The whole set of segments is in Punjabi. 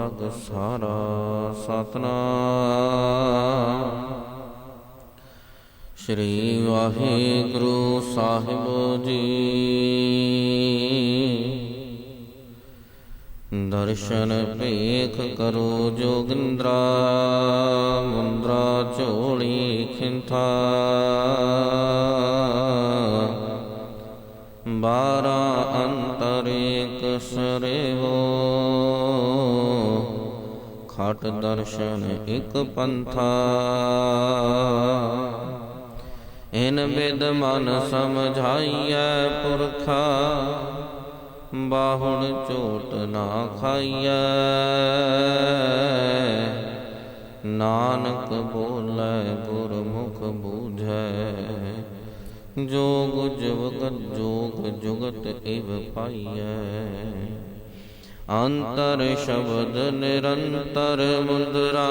ਜਗ ਸਾਰਾ ਸਤਨਾਮ। ਸ੍ਰੀ ਵਾਹਿਗੁਰੂ ਸਾਹਿਬ ਜੀ। ਦਰਸ਼ਨ ਭੇਖ ਕਰੋ ਜੋਗਿੰਦਰਾ, ਮੁੰਦਰਾ, ਝੋਲੀ, ਖਿੰਥਾ। ਬਾਰਾ ਅੰਤਰ ਏਕ ਸਰੇਵੋ। ਖਟ ਦਰਸ਼ਨ ਇਕ ਪੰਥਾ। ਇਨ ਬਿਦ ਮਨ ਸਮਝਾਈਐ ਪੁਰਖਾ, ਬਾਹੁਣ ਝੋਟ ਨਾ ਖਾਈਐ। ਨਾਨਕ ਬੋਲੇ ਗੁਰਮੁਖ ਬੂਝੈ ਜੋਗ ਜੁਗਤ ਜੋਗ ਜੁਗਤ ਇਵ ਪਾਈਐ। ਅੰਤਰ ਸ਼ਬਦ ਨਿਰੰਤਰ ਮੁੰਦਰਾ,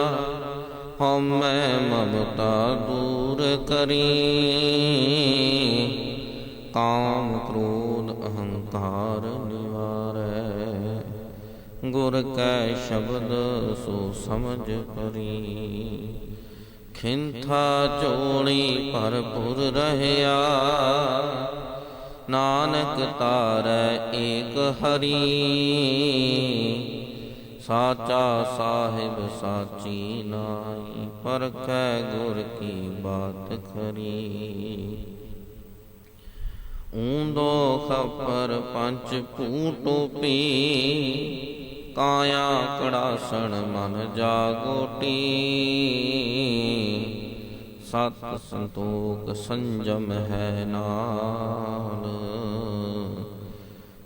ਹਉਮੈ ਮਮਤਾ ਦੂਰ ਕਰੀ। ਕਾਮ ਕ੍ਰੋਧ ਅਹੰਕਾਰ ਨਿਵਾਰੈ, ਗੁਰ ਕੈ ਸ਼ਬਦ ਸੋ ਸਮਝ ਪਰੀ। ਖਿੰਥਾ ਝੋਲੀ ਭਰਪੁਰ ਰਹਿਆ ਨਾਨਕ ਤਾਰੈ ਏਕ ਹਰੀ। ਸਾਚਾ ਸਾਹਿਬ ਸਾਚੀ ਨਾਈ ਪਰਖੈ ਗੁਰ ਕੀ ਬਾਤ ਖਰੀ। ਊਂਦੋ ਖਪਰ ਪੰਜ ਭੂਟੋਪੀ ਕਾਇਆ ਕੜਾਸਣ ਮਨ ਜਾਗੋਟੀ ਸਤ ਸੰਤੋਖ ਸੰਜਮ ਹੈ ਨਾਲ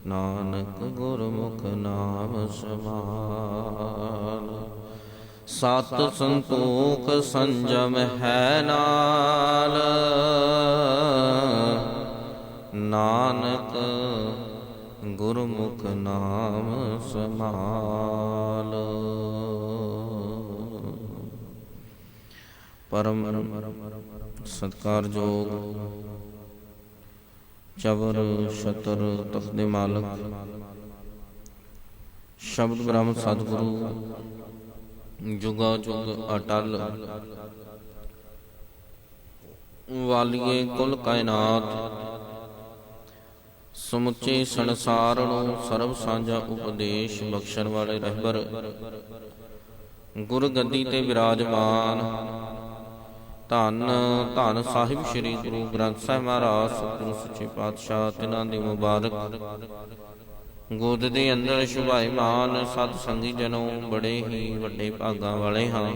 ਨਾਨਕ ਗੁਰਮੁਖ ਨਾਮ ਸਮਾਲ ਸਤ ਸੰਤੋਖ ਸੰਜਮ ਹੈ ਨਾਲ। ਨਾਨਕ ਗੁਰਮੁਖ ਨਾਮ ਸਮਾਲ ਪਰਮ ਸਤਕਾਰਯੋਗ। ਚਵਰ ਸ਼ਤਰ ਤਖਤ ਮਾਲਕ। ਸ਼ਬਦ ਬ੍ਰਹਮ ਸਤਿਗੁਰੂ, ਜੁਗਾ ਜੁਗ ਅਟਲ। ਵਾਲੀਏ ਕੁਲ ਕਾਇਨਾਤ। ਸਮੁੱਚੇ ਸੰਸਾਰ ਨੂੰ ਸਰਬ ਸਾਂਝਾ ਉਪਦੇਸ਼ ਬਖਸ਼ਣ ਵਾਲੇ ਰਹਿਬਰ। ਗੁਰ ਗੱਦੀ ਤੇ ਵਿਰਾਜਮਾਨ ਧੰਨ ਧੰਨ ਸਾਹਿਬ ਸ੍ਰੀ ਗੁਰੂ ਗ੍ਰੰਥ ਸਾਹਿਬ ਮਹਾਰਾਜ, ਸਤਿਗੁਰੂ ਸੱਚੇ ਪਾਤਸ਼ਾਹ, ਤਿਨਾਂ ਦੀ ਮੁਬਾਰਕ। ਗੋਦ ਦੇ ਅੰਦਰ ਸ਼ੁਭਾਈਮਾਨ ਸਤ ਸੰਗੀ ਜਨੋ, ਬੜੇ ਹੀ ਵੱਡੇ ਭਾਗਾਂ ਵਾਲੇ ਹਾਂ।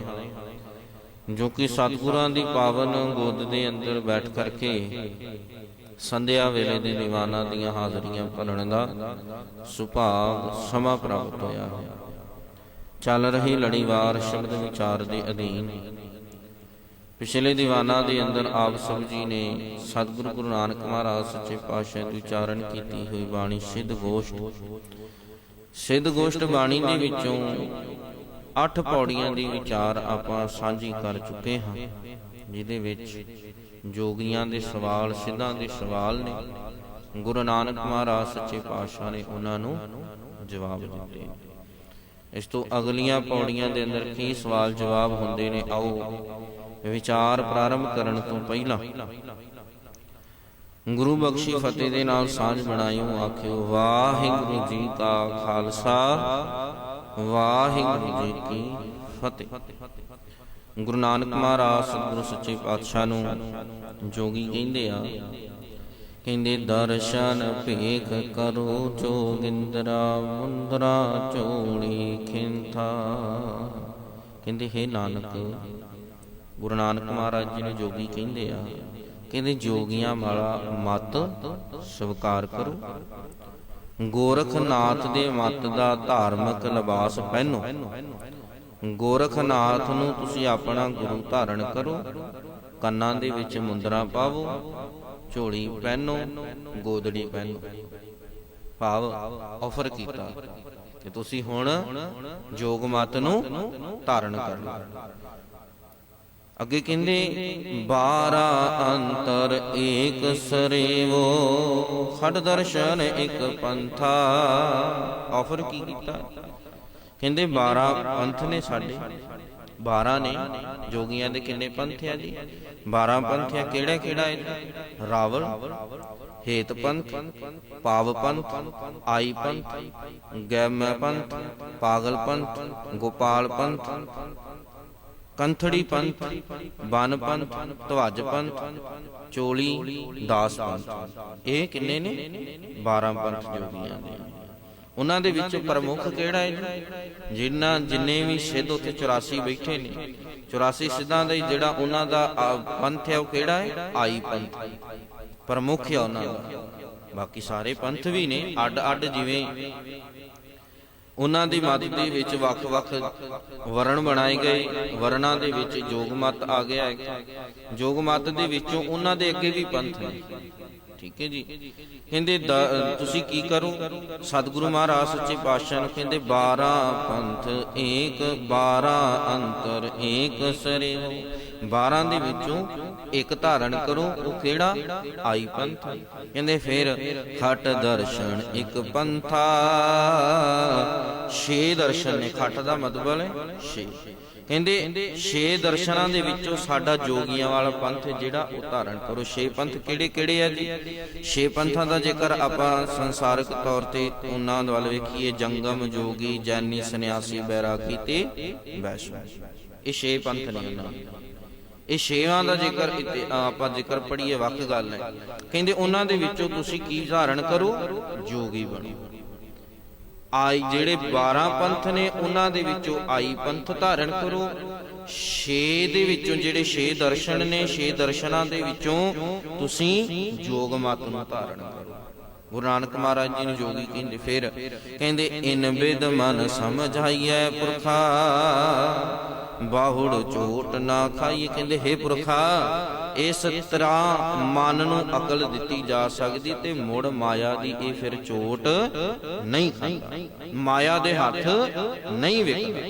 ਜੋ ਕਿ ਸਤਿਗੁਰਾਂ ਦੀ ਪਾਵਨ ਗੋਦ ਦੇ ਅੰਦਰ ਬੈਠ ਕਰਕੇ ਸੰਧਿਆ ਵੇਲੇ ਦੇ ਦੀਵਾਨਾਂ ਦੀਆਂ ਹਾਜ਼ਰੀਆਂ ਭਰਨ ਦਾ ਸੁਭਾਗ ਸਮਾਂ ਪ੍ਰਾਪਤ ਹੋਇਆ। ਹੈ ਚੱਲ ਰਹੀ ਲੜੀਵਾਰ ਸ਼ਬਦ ਵਿਚਾਰ ਦੇ ਅਧੀਨ ਪਿਛਲੇ ਦੀਵਾਨਾਂ ਦੇ ਅੰਦਰ ਆਪ ਸਭ ਜੀ ਨੇ ਸਤਿਗੁਰੂ ਗੁਰੂ ਨਾਨਕ ਮਹਾਰਾਜ ਸੱਚੇ ਪਾਤਸ਼ਾਹ ਦੀ ਉਚਾਰਨ ਕੀਤੀ ਹੋਈ ਬਾਣੀ ਸਿੱਧ ਗੋਸ਼ਟ। ਸਿੱਧ ਗੋਸ਼ਟ ਬਾਣੀ ਦੇ ਵਿੱਚੋਂ ਅੱਠ ਪੌੜੀਆਂ ਦੀ ਵਿਚਾਰ ਆਪਾਂ ਸਾਂਝੀ ਕਰ ਚੁੱਕੇ ਹਾਂ, ਜਿਹਦੇ ਵਿੱਚ ਜੋਗੀਆਂ ਦੇ ਸਵਾਲ, ਸਿੱਧਾਂ ਦੇ ਸਵਾਲ ਨੇ। ਗੁਰੂ ਨਾਨਕ ਮਹਾਰਾਜ ਸੱਚੇ ਪਾਤਸ਼ਾਹ ਨੇ ਉਹਨਾਂ ਨੂੰ ਜਵਾਬ ਦਿੱਤੇ। ਇਸ ਤੋਂ ਅਗਲੀਆਂ ਪੌੜੀਆਂ ਦੇ ਅੰਦਰ ਕੀ ਸਵਾਲ ਜਵਾਬ ਹੁੰਦੇ ਨੇ, ਆਓ ਵਿਚਾਰ ਪ੍ਰਾਰੰਭ ਕਰਨ ਤੋਂ ਪਹਿਲਾਂ ਗੁਰੂ ਬਖਸ਼ੀ ਫਤਿਹ ਦੇ ਨਾਲ ਸਾਂਝ ਬਣਾਇਓ, ਆਖਿਓ, ਵਾਹਿਗੁਰੂ ਜੀ ਕਾ ਖਾਲਸਾ, ਵਾਹਿਗੁਰੂ ਜੀ ਕੀ ਫਤਿਹ। ਗੁਰੂ ਨਾਨਕ ਮਹਾਰਾਜ ਸਤਿਗੁਰੂ ਸੱਚੇ ਪਾਤਸ਼ਾਹ ਨੂੰ ਜੋਗੀ ਕਹਿੰਦੇ ਆ, ਕਹਿੰਦੇ, ਦਰਸ਼ਨ ਭੇਖ ਕਰੋ ਚੋਗਿੰਦਰਾ ਮੁੰਦਰਾ ਝੋਲੀ ਖਿੰਥਾ। ਕਹਿੰਦੇ, ਹੈ ਨਾਨਕ ਗੁਰੂ ਨਾਨਕ ਮਹਾਰਾਜ ਜੀ ਨੂੰ ਜੋਗੀ ਕਹਿੰਦੇ ਆ। ਕਹਿੰਦੇ, ਜੋਗੀਆਂ ਵਾਲਾ ਮਤ ਸਵੀਕਾਰ ਕਰੋ। ਗੋਰਖਨਾਥ ਦੇ ਮਤ ਦਾ ਧਾਰਮਿਕ ਲਿਬਾਸ ਪਹਿਨੋ। ਗੋਰਖਨਾਥ ਨੂੰ ਤੁਸੀਂ ਆਪਣਾ ਗੁਰੂ ਧਾਰਨ ਕਰੋ। ਕੰਨਾਂ ਦੇ ਵਿੱਚ ਮੁੰਦਰਾ ਪਾਵੋ। ਝੋਲੀ ਪਹਿਨੋ, ਗੋਦੜੀ ਪਹਿਨੋ। ਭਾਵ ਆਫਰ ਕੀਤਾ ਕਿ ਤੁਸੀਂ ਹੁਣ ਜੋਗ ਮਤ ਨੂੰ ਧਾਰਨ ਕਰ ਲਓ। ਅੱਗੇ ਕਹਿੰਦੇ 12 ਅੰਤਰ ਏਕ ਸਰੇਵੋ ਖੜ ਦਰਸ਼ਨ ਇੱਕ ਪੰਥਾ। ਆਫਰ ਕੀ ਕੀਤਾ? ਕਹਿੰਦੇ 12 ਪੰਥ ਨੇ ਸਾਡੇ। 12 ਨੇ ਜੋਗੀਆਂ ਦੇ ਕਿੰਨੇ ਪੰਥ ਆ ਜੀ? 12 ਪੰਥ ਆ ਕਿਹੜਾ ਕਿਹੜਾ ਹੈ ਰਾਵਲ ਹੇਤ ਪੰਥ ਪਾਵ ਪੰਥ ਆਈ ਪੰਥ ਗੈਮੈ ਪੰਥ ਪਾਗਲ ਪੰਥ ਗੋਪਾਲ ਪੰਥ ਕੰਥੜੀ ਪੰਥ, ਬਨ ਪੰਥ, ਧਵਜ ਪੰਥ, ਚੋਲੀ, ਦਾਸ ਪੰਥ। ਇਹ ਕਿੰਨੇ ਨੇ? 12 ਪੰਥ ਜੋਗੀਆਂ ਦੇ ਉਹਨਾਂ ਦੇ ਵਿੱਚ ਪ੍ਰਮੁੱਖ ਕਿਹੜਾ ਹੈ? ਜਿਨ੍ਹਾਂ, ਜਿੰਨੇ ਵੀ ਸਿੱਧ ਉੱਥੇ 84 ਬੈਠੇ ਨੇ। 84 ਸਿੱਧਾਂ ਦਾ ਜਿਹੜਾ ਉਹਨਾਂ ਦਾ ਪੰਥ ਹੈ ਉਹ ਕਿਹੜਾ ਹੈ? ਆਈ ਪੰਥ। ਪ੍ਰਮੁੱਖ ਹੈ ਉਹਨਾਂ ਦਾ। ਬਾਕੀ ਸਾਰੇ ਪੰਥ ਵੀ ਨੇ ਅੱਡ ਅੱਡ ਜਿਵੇਂ ਉਹਨਾਂ ਦੀ ਮਤ ਦੇ ਵਿੱਚ ਵੱਖ-ਵੱਖ ਵਰਣ ਬਣਾਏ ਗਏ। ਵਰਣਾਂ ਦੇ ਵਿੱਚ ਜੋਗ ਮਤ ਆ ਗਿਆ ਹੈ। ਜੋਗ ਮਤ ਦੇ ਵਿੱਚੋਂ ਉਹਨਾਂ ਦੇ ਅੱਗੇ ਵੀ ਪੰਥ ਨੇ। ਠੀਕ ਹੈ ਜੀ। ਕਹਿੰਦੇ ਤੁਸੀਂ ਕੀ ਕਰੋ? ਸਤਿਗੁਰੂ ਮਹਾਰਾਜ ਸੱਚੇ ਪਾਤਸ਼ਾਹ ਨੂੰ ਕਹਿੰਦੇ 12 ਪੰਥ ਏਕ 12 ਅੰਤਰ ਏਕ ਸਰਿਓ 12 ਦੇ ਵਿੱਚੋਂ ਇੱਕ ਧਾਰਨ ਕਰੋ, ਉਹ ਕਿਹੜਾ? ਆਈ ਪੰਥ। ਕਹਿੰਦੇ ਫਿਰ ਖਟ ਦਰਸ਼ਨ, ਇੱਕ ਪੰਥਾ। ਛੇ ਦਰਸ਼ਨ ਨੇ, ਖਟ ਦਾ ਮਤਲਬ ਹੈ ਛੇ। ਕਹਿੰਦੇ ਛੇ ਦਰਸ਼ਨਾਂ ਦੇ ਵਿੱਚੋਂ ਸਾਡਾ ਜੋਗੀਆਂ ਵਾਲਾ ਪੰਥ ਜਿਹੜਾ, ਉਹ ਧਾਰਨ ਕਰੋ। ਛੇ ਪੰਥ ਕਿਹੜੇ ਕਿਹੜੇ ਆ ਜੀ? ਛੇ ਪੰਥਾਂ ਦਾ ਜੇਕਰ ਆਪਾਂ ਸੰਸਾਰਿਕ ਤੌਰ ਤੇ ਉਹਨਾਂ ਵੱਲ ਵੇਖੀਏ, ਜੰਗਮ ਜੋਗੀ ਜੈਨੀ ਸੰਨਿਆਸੀ ਬੈਰਾਗੀ ਤੇ ਵੈਸ਼ਨਵ। ਇਹ ਛੇ ਪੰਥ ਨੇ ਉਹਨਾਂ ਇਹ ਛੇਵਾਂ ਦਾ ਜੇਕਰ ਆਪਾਂ ਜ਼ਿਕਰ ਪੜੀਏ ਵੱਖ ਗੱਲ ਹੈ। ਕਹਿੰਦੇ ਉਹਨਾਂ ਦੇ ਵਿੱਚੋਂ ਤੁਸੀਂ ਕੀ ਧਾਰਨ ਕਰੋ? ਜੋਗੀ ਬਣੋ। ਆਈ ਜਿਹੜੇ 12 ਪੰਥ ਨੇ, ਉਹਨਾਂ ਦੇ ਵਿੱਚੋਂ ਆਈ ਪੰਥ ਧਾਰਨ ਕਰੋ। 6 ਦੇ ਵਿੱਚੋਂ ਜਿਹੜੇ 6 ਦਰਸ਼ਨ ਨੇ 6 ਦਰਸ਼ਨਾਂ ਦੇ ਵਿੱਚੋਂ ਤੁਸੀਂ ਜੋਗ ਮਤ ਨੂੰ ਧਾਰਨ ਕਰੋ। ਗੁਰੂ ਨਾਨਕ ਮਹਾਰਾਜ ਜੀ ਨੂੰ ਜੋਗੀ ਕਹਿੰਦੇ, ਫਿਰ ਕਹਿੰਦੇ, ਇਨ ਬਿਦ ਮਨ ਸਮਝਾਈਐ ਪੁਰਖਾ ਬਾਹੁੜ ਝੋਟ ਨਾ ਖਾਈਏ, ਕਹਿੰਦੇ हे ਪੁਰਖਾ, ਇਸ ਤਰ੍ਹਾਂ ਮਨ ਨੂੰ ਅਕਲ ਦਿੱਤੀ ਜਾ ਸਕਦੀ ਤੇ ਮੁੜ ਮਾਇਆ ਦੀ ਇਹ ਫਿਰ ਚੋਟ ਨਹੀਂ ਖਾਂਦਾ। ਮਾਇਆ ਦੇ ਹੱਥ ਨਹੀਂ ਵਿਕਦਾ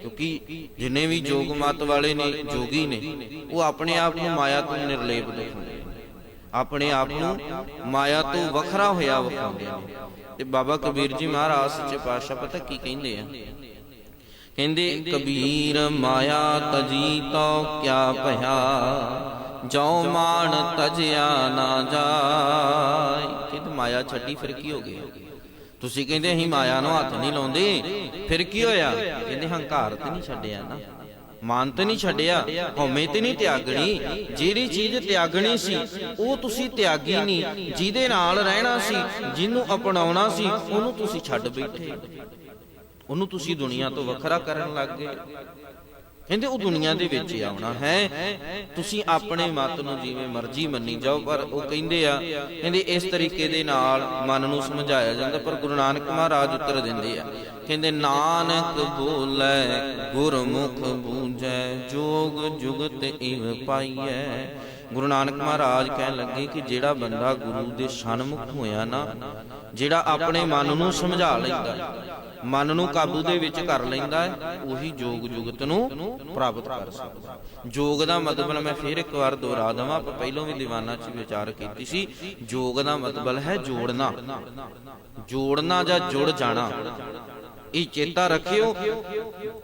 ਕਿਉਂਕਿ ਜਿੰਨੇ ਵੀ ਜੋਗ ਮਤ ਵਾਲੇ ਨੇ, ਜੋਗੀ ਨੇ, ਉਹ ਆਪਣੇ ਆਪ ਨੂੰ ਮਾਇਆ ਤੋਂ ਨਿਰਲੇਪ ਦਿਖਾਉਂਦੇ ਆਪਣੇ ਆਪ ਨੂੰ ਮਾਇਆ ਤੋਂ ਵੱਖਰਾ ਹੋਇਆ ਵਿਖਾਉਂਦੇ ਨੇ। ਤੇ ਬਾਬਾ ਕਬੀਰ ਜੀ ਮਹਾਰਾਜ, ਸੱਚੇ ਪਾਤਸ਼ਾਹ ਪਤਾ ਕੀ ਕਹਿੰਦੇ ਆ? ਕਹਿੰਦੇ, ਕਬੀਰ ਮਾਇਆ ਤਜੀ ਤੋ ਕਿਆ ਭਇਆ? ਜੋ ਮਾਨ ਤਜਿਆ ਨਾ ਜਾਏ। ਕਹਿੰਦੇ, ਮਾਇਆ ਛੱਡੀ, ਫਿਰ ਕੀ ਹੋ ਗਿਆ? ਤੁਸੀਂ ਕਹਿੰਦੇ, ਅਸੀਂ ਮਾਇਆ ਨੂੰ ਹੱਥ ਨਹੀਂ ਲਾਉਂਦੇ। ਫਿਰ ਕੀ ਹੋਇਆ? ਕਹਿੰਦੇ, ਹੰਕਾਰ ਤੇ ਨਹੀਂ ਛੱਡਿਆ ਨਾ। ਮਾਨ ਤੇ ਨਹੀਂ ਛੱਡਿਆ, ਹਉਮੈ ਤੇ ਨਹੀਂ ਤਿਆਗਣੀ। ਜਿਹੜੀ ਚੀਜ਼ ਤਿਆਗਣੀ ਸੀ, ਉਹ ਤੁਸੀਂ ਤਿਆਗੀ ਨਹੀਂ। ਜਿਹਦੇ ਨਾਲ ਰਹਿਣਾ ਸੀ, ਜਿਹਨੂੰ ਅਪਣਾਉਣਾ ਸੀ, ਉਹਨੂੰ ਤੁਸੀਂ ਛੱਡ ਬੈਠੇ ਉਹਨੂੰ ਤੁਸੀਂ ਦੁਨੀਆ ਤੋਂ ਵੱਖਰਾ ਕਰਨ ਲੱਗ ਗਏ। ਕਹਿੰਦੇ ਉਹ ਦੁਨੀਆ ਦੇ ਵਿੱਚ ਆਉਣਾ ਹੈ। ਤੁਸੀਂ ਆਪਣੇ ਮਤ ਨੂੰ ਜਿਵੇਂ ਮਰਜ਼ੀ ਮੰਨੀ ਜਾਓ, ਪਰ ਉਹ ਕਹਿੰਦੇ ਆ, ਕਹਿੰਦੇ ਇਸ ਤਰੀਕੇ ਦੇ ਨਾਲ ਮਨ ਨੂੰ ਸਮਝਾਇਆ ਜਾਂਦਾ, ਪਰ ਗੁਰੂ ਨਾਨਕ ਮਹਾਰਾਜ ਉੱਤਰ ਦਿੰਦੇ ਆ, ਕਹਿੰਦੇ, ਨਾਨਕ ਬੋਲੇ, ਗੁਰਮੁਖ ਬੂਝੈ, ਜੋਗ ਜੁਗਤ ਇਵ ਪਾਈਐ। ਗੁਰੂ ਨਾਨਕ ਮਹਾਰਾਜ ਕਹਿਣ ਲੱਗੇ ਕਿ ਜਿਹੜਾ ਬੰਦਾ ਗੁਰੂ ਦੇ ਸਨਮੁਖ ਹੋਇਆ ਨਾ, ਜਿਹੜਾ ਆਪਣੇ ਮਨ ਨੂੰ ਸਮਝਾ ਲੈਂਦਾ ਮਨ ਨੂੰ ਕਾਬੂ ਦੇ ਵਿੱਚ ਕਰ ਲੈਂਦਾ ਹੈ, ਉਹੀ ਜੋਗ ਜੁਗਤ ਨੂੰ ਪ੍ਰਾਪਤ ਕਰ ਸਕਦਾ ਜੋਗ ਦਾ ਮਤਲਬ ਮੈਂ ਫਿਰ ਇੱਕ ਵਾਰ ਦੁਹਰਾ ਦਵਾਂ, ਆਪਾਂ ਪਹਿਲਾਂ ਵੀ ਦੀਵਾਨਾ 'ਚ ਵਿਚਾਰ ਕੀਤੀ ਸੀ, ਜੋਗ ਦਾ ਮਤਲਬ ਹੈ ਜੋੜਨਾ। ਜੋੜਨਾ ਜਾਂ ਜੁੜ ਜਾਣਾ। ਇਹ ਚੇਤਾ ਰੱਖਿਓ,